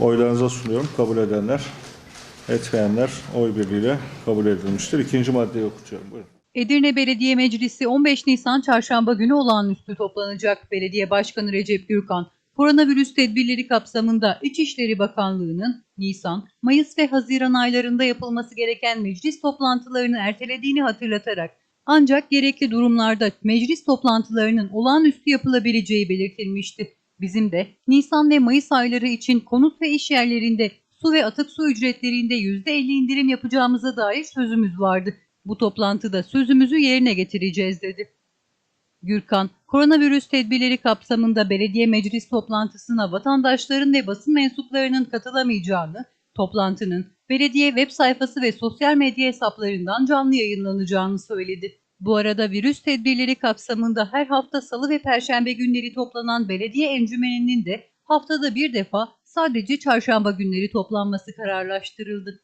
Oylarınıza sunuyorum. Kabul edenler, etmeyenler oy birliğiyle kabul edilmiştir. İkinci maddeyi okutuyorum. Buyurun. Edirne Belediye Meclisi 15 Nisan Çarşamba günü olağanüstü toplanacak. Belediye Başkanı Recep Gürkan, koronavirüs tedbirleri kapsamında İçişleri Bakanlığı'nın Nisan, Mayıs ve Haziran aylarında yapılması gereken meclis toplantılarını ertelediğini hatırlatarak ancak gerekli durumlarda meclis toplantılarının olağanüstü yapılabileceği belirtilmişti. Bizim de Nisan ve Mayıs ayları için konut ve iş yerlerinde su ve atık su ücretlerinde %50 indirim yapacağımıza dair sözümüz vardı. Bu toplantıda sözümüzü yerine getireceğiz dedi. Gürkan, koronavirüs tedbirleri kapsamında belediye meclis toplantısına vatandaşların ve basın mensuplarının katılamayacağını, toplantının belediye web sayfası ve sosyal medya hesaplarından canlı yayınlanacağını söyledi. Bu arada virüs tedbirleri kapsamında her hafta salı ve perşembe günleri toplanan belediye encümeninin de haftada bir defa sadece çarşamba günleri toplanması kararlaştırıldı.